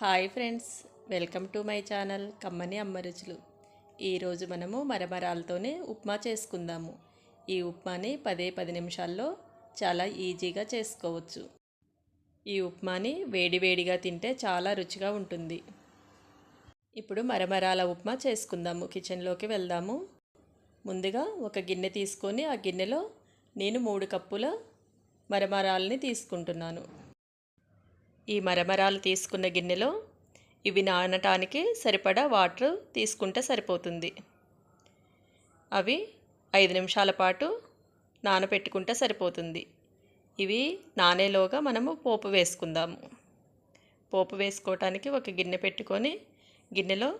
Hi friends welcome to my channel కమ్మని అమ్మ రుచులు. ఈరోజు మనము మరమరాలతోనే ఉప్మా చేసుకుందాము. ఈ ఉప్మాని పదే పది నిమిషాల్లో చాలా ఈజీగా చేసుకోవచ్చు. ఈ ఉప్మాని వేడివేడిగా తింటే చాలా రుచిగా ఉంటుంది. ఇప్పుడు మరమరాల ఉప్మా చేసుకుందాము. కిచెన్లోకి వెళ్దాము. ముందుగా ఒక గిన్నె తీసుకొని ఆ గిన్నెలో నేను మూడు కప్పుల మరమరాలని తీసుకుంటున్నాను. ఈ మరమరాలు తీసుకున్న గిన్నెలో ఇవి నానటానికి సరిపడా వాటర్ తీసుకుంటే సరిపోతుంది. అవి ఐదు నిమిషాల పాటు నానబెట్టుకుంటే సరిపోతుంది. ఇవి నానేలోగా మనము పోపు వేసుకుందాము. పోపు వేసుకోవటానికి ఒక గిన్నె పెట్టుకొని గిన్నెలో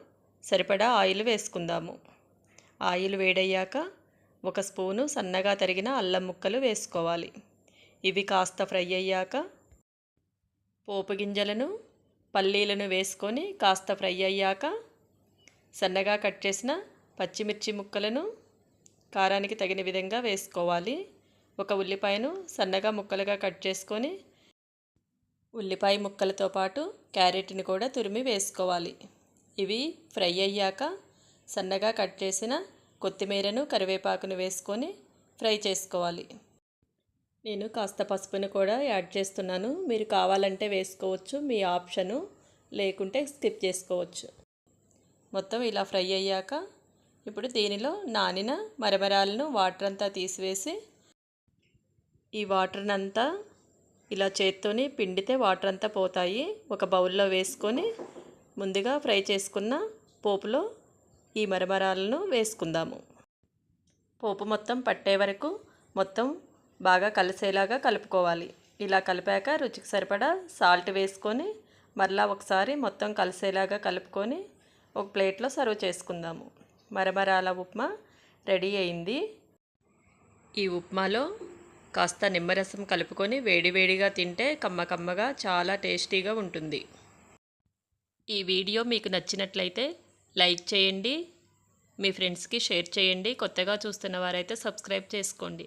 సరిపడా ఆయిల్ వేసుకుందాము. ఆయిల్ వేడయ్యాక ఒక స్పూను సన్నగా తరిగిన అల్లం ముక్కలు వేసుకోవాలి. ఇవి కాస్త ఫ్రై అయ్యాక పోపు గింజలను పల్లీలను వేసుకొని కాస్త ఫ్రై అయ్యాక సన్నగా కట్ చేసిన పచ్చిమిర్చి ముక్కలను కారానికి తగిన విధంగా వేసుకోవాలి. ఒక ఉల్లిపాయను సన్నగా ముక్కలుగా కట్ చేసుకొని ఉల్లిపాయ ముక్కలతో పాటు క్యారెట్ని కూడా తురిమి వేసుకోవాలి. ఇవి ఫ్రై అయ్యాక సన్నగా కట్ చేసిన కొత్తిమీరను కరివేపాకును వేసుకొని ఫ్రై చేసుకోవాలి. నేను కాస్త పసుపును కూడా యాడ్ చేస్తున్నాను. మీరు కావాలంటే వేసుకోవచ్చు మీ ఆప్షను లేకుంటే స్కిప్ చేసుకోవచ్చు. మొత్తం ఇలా ఫ్రై అయ్యాక ఇప్పుడు దీనిలో నానిన మరమరాలను వాటర్ అంతా తీసివేసి ఈ వాటర్ని అంతా ఇలా చేత్తోని పిండితే వాటర్ అంతా పోతాయి. ఒక బౌల్లో వేసుకొని ముందుగా ఫ్రై చేసుకున్న పోపులో ఈ మరమరాలను వేసుకుందాము. పోపు మొత్తం పట్టే వరకు మొత్తం బాగా కలిసేలాగా కలుపుకోవాలి. ఇలా కలిపాక రుచికి సరిపడా సాల్ట్ వేసుకొని మరలా ఒకసారి మొత్తం కలిసేలాగా కలుపుకొని ఒక ప్లేట్లో సర్వ్ చేసుకుందాము. మరమరాల ఉప్మా రెడీ అయింది. ఈ ఉప్మాలో కాస్త నిమ్మరసం కలుపుకొని వేడివేడిగా తింటే కమ్మ కమ్మగా చాలా టేస్టీగా ఉంటుంది. ఈ వీడియో మీకు నచ్చినట్లయితే లైక్ చేయండి. మీ ఫ్రెండ్స్కి షేర్ చేయండి. కొత్తగా చూస్తున్న వారైతే సబ్స్క్రైబ్ చేసుకోండి.